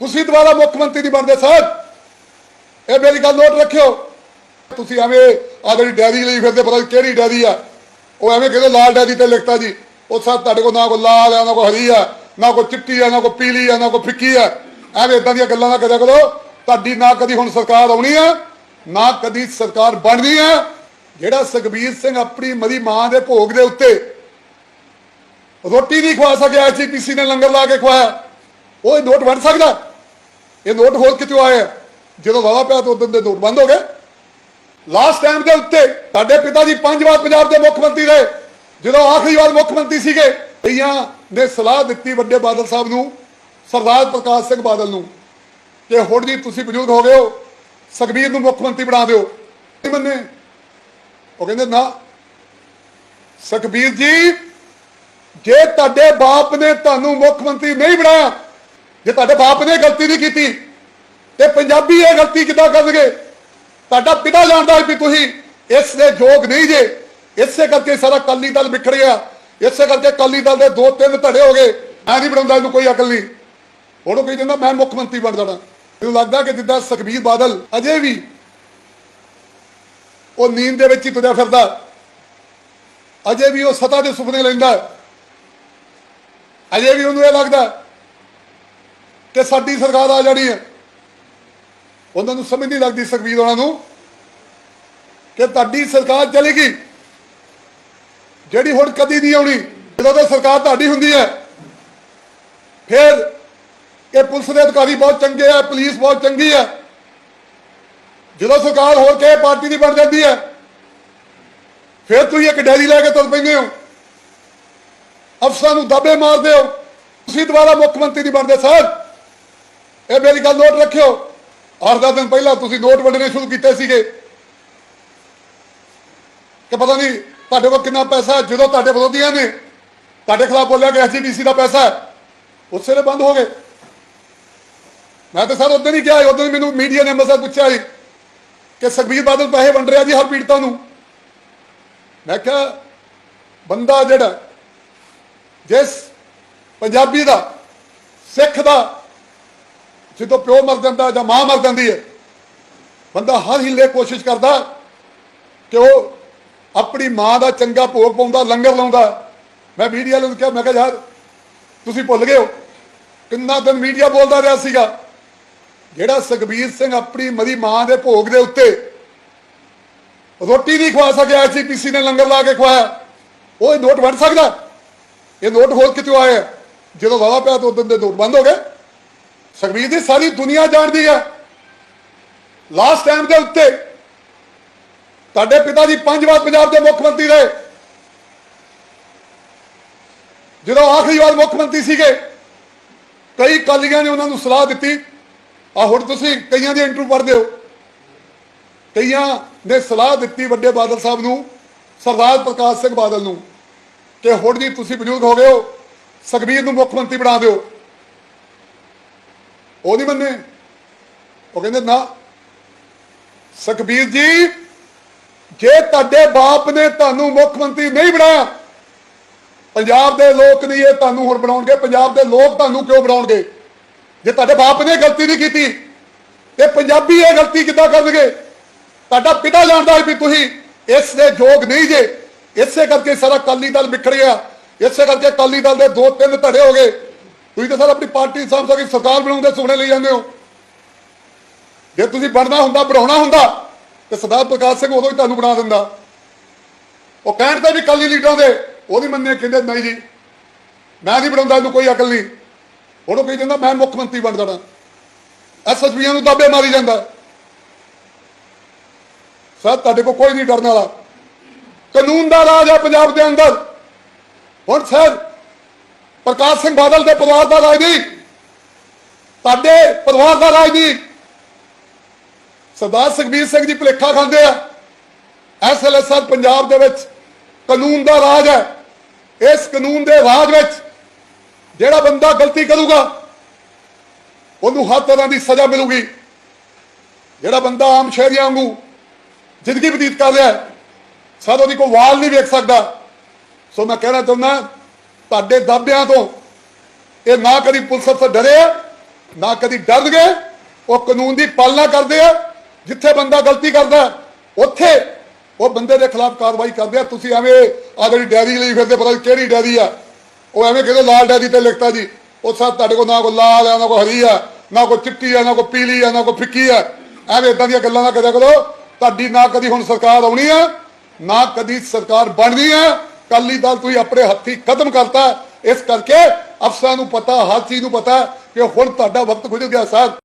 ਤੁਸੀਂ ਦੁਬਾਰਾ ਮੁੱਖ ਮੰਤਰੀ ਨਹੀਂ ਬਣਦੇ ਸਾਹਿਬ ਇਹ ਮੇਰੀ ਗੱਲ ਨੋਟ ਰੱਖਿਓ। ਤੁਸੀਂ ਐਵੇਂ ਆ ਜਿਹੜੀ ਡੈਰੀ ਲਈ ਫਿਰਦੇ, ਪਤਾ ਨਹੀਂ ਕਿਹੜੀ ਡੈਰੀ ਆ। ਉਹ ਐਵੇਂ ਕਹਿੰਦੇ, ਲਾਲ ਡੈਰੀ ਤੇ ਲਿਖਤਾ ਜੀ। ਉਹ ਸਭ ਤੁਹਾਡੇ ਕੋਲ ਨਾ ਕੋ ਲਾਲ ਆ, ਨਾ ਕੋ ਹਰੀ ਆ, ਨਾ ਕੋ ਚਿੱਟੀ ਆ, ਨਾ ਕੋ ਪੀਲੀ ਆ, ਨਾ ਕੋ ਫਿੱਕੀ ਆ। ਐਵੇਂ ਇਦਾਂ ਦੀਆਂ ਗੱਲਾਂ ਨਾ ਕਰਿਆ ਕਰੋ। ਤੁਹਾਡੀ ਨਾ ਕਦੀ ਹੁਣ ਸਰਕਾਰ ਆਉਣੀ ਆ, ਨਾ ਕਦੀ ਸਰਕਾਰ ਬਣਨੀ ਆ। ਜਿਹੜਾ ਸੁਖਬੀਰ ਸਿੰਘ ਆਪਣੀ ਮਰੀ ਮਾਂ ਦੇ ਭੋਗ ਦੇ ਉੱਤੇ ਰੋਟੀ ਨਹੀਂ ਖਵਾ ਸਕਿਆ ਐਸਜੀਪੀਸੀ ਨੇ ਲੰਗਰ ਲਾ ਕੇ ਖਵਾਇਆ। ਉਹ ਇਹ ਨੋਟ ਵੰਡ ਸਕਦਾ? ਇਹ ਨੋਟ ਹੋਰ ਕਿਤੋਂ ਆਇਆ ਜਦੋਂ ਵਾਵਾ ਪਿਆ ਤਾਂ ਉਦੋਂ ਦੇ ਨੋਟ ਬੰਦ ਹੋ ਗਏ। ਲਾਸਟ ਟਾਈਮ ਦੇ ਉੱਤੇ ਸਾਡੇ ਪਿਤਾ ਜੀ ਪੰਜ ਵਾਰ ਪੰਜਾਬ ਦੇ ਮੁੱਖ ਮੰਤਰੀ ਰਹੇ। ਜਦੋਂ ਆਖਰੀ ਵਾਰ ਮੁੱਖ ਮੰਤਰੀ ਸੀਗੇ, ਕਈਆਂ ਨੇ ਸਲਾਹ ਦਿੱਤੀ ਵੱਡੇ ਬਾਦਲ ਸਾਹਿਬ ਨੂੰ, ਸਰਦਾਰ ਪ੍ਰਕਾਸ਼ ਸਿੰਘ ਬਾਦਲ ਨੂੰ, ਕਿ ਹੁਣ ਜੀ ਤੁਸੀਂ ਬਜ਼ੁਰਗ ਹੋ ਗਏ ਹੋ, ਸੁਖਬੀਰ ਨੂੰ ਮੁੱਖ ਮੰਤਰੀ ਬਣਾ ਦਿਓ। ਨਹੀਂ ਮੰਨੇ। ਉਹ ਕਹਿੰਦੇ, ਨਾ। ਸੁਖਬੀਰ ਜੀ, ਜੇ ਤੁਹਾਡੇ ਬਾਪ ਨੇ ਤੁਹਾਨੂੰ ਮੁੱਖ ਮੰਤਰੀ ਨਹੀਂ ਬਣਾਇਆ ਜੇ ਤੁਹਾਡੇ ਬਾਪ ਨੇ ਗਲਤੀ ਨਹੀਂ ਕੀਤੀ ਤੇ ਪੰਜਾਬੀ ਇਹ ਗਲਤੀ ਕਿੱਦਾਂ ਕਰਨਗੇ? ਤੁਹਾਡਾ ਪਿਤਾ ਜਾਣਦਾ ਵੀ ਤੁਸੀਂ ਇਸ ਦੇ ਯੋਗ ਨਹੀਂ ਜੇ। ਇਸੇ ਕਰਕੇ ਸਾਰਾ ਕਾਲੀ ਦਲ ਵਿਖੜ ਗਿਆ। ਇਸੇ ਕਰਕੇ ਕਾਲੀ ਦਲ ਦੇ ਦੋ ਤਿੰਨ ਧੜੇ ਹੋ ਗਏ। ਮੈਂ ਨਹੀਂ ਬਣਾਉਂਦਾ ਇਹਨੂੰ ਕੋਈ ਅਕਲ ਨਹੀਂ। ਹੁਣ ਉਹ ਕਹੀ ਜਾਂਦਾ, ਮੈਂ ਮੁੱਖ ਮੰਤਰੀ ਬਣ ਜਾਣਾ। ਮੈਨੂੰ ਲੱਗਦਾ ਕਿ ਜਿੱਦਾਂ ਸੁਖਬੀਰ ਬਾਦਲ ਅਜੇ ਵੀ ਉਹ ਨੀਂਦ ਦੇ ਵਿੱਚ ਹੀ ਤੁਰਿਆ ਫਿਰਦਾ। ਅਜੇ ਵੀ ਉਹ ਸਤਾ ਦੇ ਸੁਪਨੇ ਲੈਂਦਾ। ਅਜੇ ਵੀ ਉਹਨੂੰ ਇਹ ਲੱਗਦਾ ਕਿ ਸਾਡੀ ਸਰਕਾਰ ਆ ਜਾਣੀ ਹੈ। ਉਹਨਾਂ ਨੂੰ ਸਮਝ ਨਹੀਂ ਲੱਗਦੀ ਸੁਖਬੀਰ ਉਹਨਾਂ ਨੂੰ ਕਿ ਤੁਹਾਡੀ ਸਰਕਾਰ ਚਲੇਗੀ ਜਿਹੜੀ ਹੁਣ ਕਦੀ ਨਹੀਂ ਆਉਣੀ, ਜਦੋਂ ਤੱਕ ਸਰਕਾਰ ਤੁਹਾਡੀ ਹੁੰਦੀ ਹੈ, ਫਿਰ ਇਹ ਪੁਲਿਸ ਦੇ ਅਧਿਕਾਰੀ ਬਹੁਤ ਚੰਗੇ ਆ, ਪੁਲਿਸ ਬਹੁਤ ਚੰਗੀ ਹੈ ਜਦੋਂ ਸਰਕਾਰ ਹੋਰ ਕਿਸੇ ਪਾਰਟੀ ਦੀ ਬਣ ਜਾਂਦੀ ਹੈ, ਫਿਰ ਤੁਸੀਂ ਇੱਕ ਡੈਰੀ ਲੈ ਕੇ ਤੁਰ ਪੈਂਦੇ ਹੋ। ਅਫਸਰਾਂ ਨੂੰ ਦਾਬੇ ਮਾਰਦੇ ਹੋ। ਤੁਸੀਂ ਦੁਬਾਰਾ ਮੁੱਖ ਮੰਤਰੀ ਨਹੀਂ ਬਣਦੇ ਸਾਹਿਬ ਇਹ ਮੇਰੀ ਗੱਲ ਨੋਟ ਰੱਖਿਓ। ਅੱਠ ਦਸ ਦਿਨ ਪਹਿਲਾਂ ਤੁਸੀਂ ਨੋਟ ਵੰਡਣੇ ਸ਼ੁਰੂ ਕੀਤੇ ਸੀਗੇ। ਕਿ ਪਤਾ ਨਹੀਂ ਤੁਹਾਡੇ ਕੋਲ ਕਿੰਨਾ ਪੈਸਾ ਜਦੋਂ ਤੁਹਾਡੇ ਵਿਰੋਧੀਆਂ ਨੇ ਤੁਹਾਡੇ ਖਿਲਾਫ ਬੋਲਿਆ ਕਿ ਐਸਜੀਪੀਸੀ ਦਾ ਪੈਸਾ ਉਸੇ ਵੇਲੇ ਬੰਦ ਹੋ ਗਏ। ਮੈਂ ਤਾਂ ਸਰ ਉਦੋਂ ਹੀ ਕਿਹਾ ਉਦੋਂ ਹੀ ਮੈਨੂੰ ਮੀਡੀਆ ਨੇ ਮਸਾ ਪੁੱਛਿਆ ਸੀ ਕਿ ਸੁਖਬੀਰ ਬਾਦਲ ਪੈਸੇ ਵੰਡ ਰਿਹਾ ਜੀ ਹਰ ਪੀੜਤਾਂ ਨੂੰ। ਮੈਂ ਕਿਹਾ, ਬੰਦਾ ਜਿਹੜਾ ਜਿਸ ਪੰਜਾਬੀ ਦਾ, ਸਿੱਖ ਦਾ ਜਦੋਂ ਪਿਓ ਮਰ ਜਾਂਦਾ ਜਾਂ ਮਾਂ ਮਰ ਜਾਂਦੀ ਹੈ, ਬੰਦਾ ਹਰ ਹਿੱਲੇ ਕੋਸ਼ਿਸ਼ ਕਰਦਾ ਕਿ ਉਹ ਆਪਣੀ ਮਾਂ ਦਾ ਚੰਗਾ ਭੋਗ ਪਾਉਂਦਾ, ਲੰਗਰ ਲਾਉਂਦਾ। ਮੈਂ ਮੀਡੀਆ ਨੂੰ ਕਿਹਾ, ਮੈਂ ਕਿਹਾ, ਯਾਰ, ਤੁਸੀਂ ਭੁੱਲ ਗਏ ਹੋ। ਕਿੰਨਾ ਦਿਨ ਮੀਡੀਆ ਬੋਲਦਾ ਰਿਹਾ ਸੀਗਾ। ਜਿਹੜਾ ਸੁਖਬੀਰ ਸਿੰਘ ਆਪਣੀ ਮਰੀ ਮਾਂ ਦੇ ਭੋਗ ਦੇ ਉੱਤੇ ਰੋਟੀ ਨਹੀਂ ਖਵਾ ਸਕਿਆ ਸੀ ਐਸਜੀਪੀਸੀ ਨੇ ਲੰਗਰ ਲਾ ਕੇ ਖਵਾਇਆ, ਉਹ ਇਹ ਨੋਟ ਵੰਡ ਸਕਦਾ? ਇਹ ਨੋਟ ਹੋਰ ਕਿਤੋਂ ਆਇਆ? ਜਦੋਂ ਵਾਵਾ ਪਿਆ ਤਾਂ ਉਦੋਂ ਦੇ ਨੋਟ ਬੰਦ ਹੋ ਗਏ। ਸੁਖਬੀਰ ਦੀ ਸਾਰੀ ਦੁਨੀਆ ਜਾਣਦੀ ਹੈ। ਲਾਸਟ ਟਾਈਮ ਦੇ ਉੱਤੇ ਤੁਹਾਡੇ ਪਿਤਾ ਜੀ ਪੰਜ ਵਾਰ ਪੰਜਾਬ ਦੇ ਮੁੱਖ ਮੰਤਰੀ ਰਹੇ। ਜਦੋਂ ਆਖਰੀ ਵਾਰ ਮੁੱਖ ਮੰਤਰੀ ਸੀਗੇ, ਕਈ ਕਾਲੀਆਂ ਨੇ ਉਹਨਾਂ ਨੂੰ ਸਲਾਹ ਦਿੱਤੀ ਆ ਹੁਣ ਤੁਸੀਂ ਕਈਆਂ ਦੀ ਇੰਟਰਵਿਊ ਪੜ੍ਹਦੇ ਹੋ। ਕਈਆਂ ਨੇ ਸਲਾਹ ਦਿੱਤੀ ਵੱਡੇ ਬਾਦਲ ਸਾਹਿਬ ਨੂੰ, ਸਰਦਾਰ ਪ੍ਰਕਾਸ਼ ਸਿੰਘ ਬਾਦਲ ਨੂੰ, ਕਿ ਹੁਣ ਜੀ ਤੁਸੀਂ ਬਜ਼ੁਰਗ ਹੋ ਗਏ ਹੋ ਸੁਖਬੀਰ ਨੂੰ ਮੁੱਖ ਮੰਤਰੀ ਬਣਾ ਦਿਓ। ਉਹ ਨਹੀਂ ਮੰਨੇ। ਉਹ ਕਹਿੰਦੇ, ਨਾ, ਸੁਖਬੀਰ ਜੀ, ਜੇ ਤੁਹਾਡੇ ਬਾਪ ਨੇ ਤੁਹਾਨੂੰ ਮੁੱਖ ਮੰਤਰੀ ਨਹੀਂ ਬਣਾਇਆ, ਪੰਜਾਬ ਦੇ ਲੋਕ ਨਹੀਂ ਇਹ ਤੁਹਾਨੂੰ ਹੁਣ ਬਣਾਉਣਗੇ, ਪੰਜਾਬ ਦੇ ਲੋਕ ਤੁਹਾਨੂੰ ਕਿਉਂ ਬਣਾਉਣਗੇ? ਜੇ ਤੁਹਾਡੇ ਬਾਪ ਨੇ ਗਲਤੀ ਨਹੀਂ ਕੀਤੀ, ਤੇ ਪੰਜਾਬੀ ਇਹ ਗਲਤੀ ਕਿੱਦਾਂ ਕਰਨਗੇ? ਤੁਹਾਡਾ ਪਿਤਾ ਜਾਣਦਾ ਹੈ ਵੀ ਤੁਸੀਂ ਇਸ ਦੇ ਯੋਗ ਨਹੀਂ ਜੇ। ਇਸੇ ਕਰਕੇ ਸਾਰਾ ਕਾਲੀ ਦਲ ਵਿਖੜ ਗਿਆ। ਇਸੇ ਕਰਕੇ ਕਾਲੀ ਦਲ ਦੇ ਦੋ ਤਿੰਨ ਧੜੇ ਹੋ ਗਏ। ਤੁਸੀਂ ਤਾਂ ਸਰ ਆਪਣੀ ਪਾਰਟੀ ਸਾਹਮ ਸਕੀ ਸਰਕਾਰ ਬਣਾਉਣ ਦੇ ਸੁਪਨੇ ਲਈ ਜਾਂਦੇ ਹੋ। ਜੇ ਤੁਸੀਂ ਬਣਨਾ ਹੁੰਦਾ, ਬਣਾਉਣਾ ਹੁੰਦਾ, ਤੇ ਸਰਦਾਰ ਪ੍ਰਕਾਸ਼ ਸਿੰਘ ਉਦੋਂ ਹੀ ਤੁਹਾਨੂੰ ਬਣਾ ਦਿੰਦਾ। ਉਹ ਕਹਿਣ ਤੇ ਵੀ ਕਾਲੀ ਲੀਡਰਾਂ ਦੇ, ਉਹ ਨਹੀਂ ਮੰਨੇ ਕਹਿੰਦੇ ਨਹੀਂ ਜੀ, ਮੈਂ ਨਹੀਂ ਬਣਾਉਂਦਾ, ਇਹਨੂੰ ਕੋਈ ਅਕਲ ਨਹੀਂ। ਹੁਣ ਉਹ ਕਹੀ ਜਾਂਦਾ, ਮੈਂ ਮੁੱਖ ਮੰਤਰੀ ਬਣ ਜਾਣਾ। ਐਸਐਸਪੀਆਂ ਨੂੰ ਦਾਬੇ ਮਾਰੀ ਜਾਂਦਾ। ਸਰ, ਤੁਹਾਡੇ ਕੋਲ ਕੋਈ ਨਹੀਂ ਡਰਨ ਵਾਲਾ। ਕਾਨੂੰਨ ਦਾ ਰਾਜ ਹੈ ਪੰਜਾਬ ਦੇ ਅੰਦਰ। ਹੁਣ ਸਰ ਪ੍ਰਕਾਸ਼ ਸਿੰਘ ਬਾਦਲ ਦੇ ਪਰਿਵਾਰ ਦਾ ਰਾਜ ਨਹੀਂ। ਤੁਹਾਡੇ ਪਰਿਵਾਰ ਦਾ ਰਾਜ ਨਹੀਂ। ਸਰਦਾਰ ਸੁਖਬੀਰ ਸਿੰਘ ਜੀ ਭੁਲੇਖਾ ਖਾਂਦੇ ਆ। ਐਸਐਲਐਸਆਰ ਪੰਜਾਬ ਦੇ ਵਿੱਚ ਕਾਨੂੰਨ ਦਾ ਰਾਜ ਹੈ। ਇਸ ਕਾਨੂੰਨ ਦੇ ਰਾਜ ਵਿੱਚ ਜਿਹੜਾ ਬੰਦਾ ਗਲਤੀ ਕਰੂਗਾ, ਉਹਨੂੰ ਹਰ ਤਰ੍ਹਾਂ ਦੀ ਸਜ਼ਾ ਮਿਲੂਗੀ। ਜਿਹੜਾ ਬੰਦਾ ਆਮ ਸ਼ਹਿਰੀਆਂ ਵਾਂਗੂ ਜ਼ਿੰਦਗੀ ਬਤੀਤ ਕਰ ਰਿਹਾ ਹੈ ਸਦ ਉਹਦੀ ਕੋਈ ਵਾਲ ਨਹੀਂ ਵੇਖ ਸਕਦਾ। ਸੋ ਮੈਂ ਕਹਿਣਾ ਚਾਹੁੰਦਾ ਤੁਹਾਡੇ ਦਾਅਵਿਆਂ ਤੋਂ। ਇਹ ਨਾ ਕਦੀ ਪੁਲਿਸ ਅਫਸਰ ਡਰੇ ਨਾ ਕਦੀ ਡਰਨਗੇ। ਉਹ ਕਾਨੂੰਨ ਦੀ ਪਾਲਣਾ ਕਰਦੇ ਆ। ਜਿੱਥੇ ਬੰਦਾ ਗਲਤੀ ਕਰਦਾ ਹੈ, ਉੱਥੇ ਉਹ ਬੰਦੇ ਦੇ ਖਿਲਾਫ ਕਾਰਵਾਈ ਕਰਦੇ ਆ। ਤੁਸੀਂ ਐਵੇਂ ਆ ਜਿਹੜੀ ਡੈਰੀ ਲਈ ਫਿਰਦੇ ਪਤਾ ਕਿਹੜੀ ਡੈਰੀ ਆ। ਉਹ ਐਵੇਂ ਕਿਹਦੇ ਲਾਲ ਡੈਰੀ ਤੇ ਲਿਖਤਾ ਜੀ। ਉਹ ਸਭ ਤੁਹਾਡੇ ਕੋਲ ਨਾ ਕੋਈ ਲਾਲ ਆ ਨਾ ਕੋਈ ਹਰੀ ਆ ਨਾ ਕੋਈ ਚਿੱਟੀ ਆ ਨਾ ਕੋਈ ਪੀਲੀ ਆ ਨਾ ਕੋਈ ਫਿੱਕੀ ਆ। ਐਵੇਂ ਇਦਾਂ ਦੀਆਂ ਗੱਲਾਂ ਨਾ ਕਰਿਆ ਕਰੋ। ਤੁਹਾਡੀ ਨਾ ਕਦੀ ਹੁਣ ਸਰਕਾਰ ਆਉਣੀ ਆ ਨਾ ਕਦੀ ਸਰਕਾਰ ਬਣਨੀ ਆ। ਅਕਾਲੀ ਦਲ ਤੁਸੀਂ ਆਪਣੇ ਹੱਥੀ ਖਤਮ ਕਰਤਾ। ਇਸ ਕਰਕੇ ਅਫਸਰਾਂ ਨੂੰ ਪਤਾ, ਹਰ ਚੀਜ਼ ਨੂੰ ਪਤਾ ਕਿ ਹੁਣ ਤੁਹਾਡਾ ਵਕਤ ਗੁਜ਼ਰ ਗਿਆ ਸਾਹਿਬ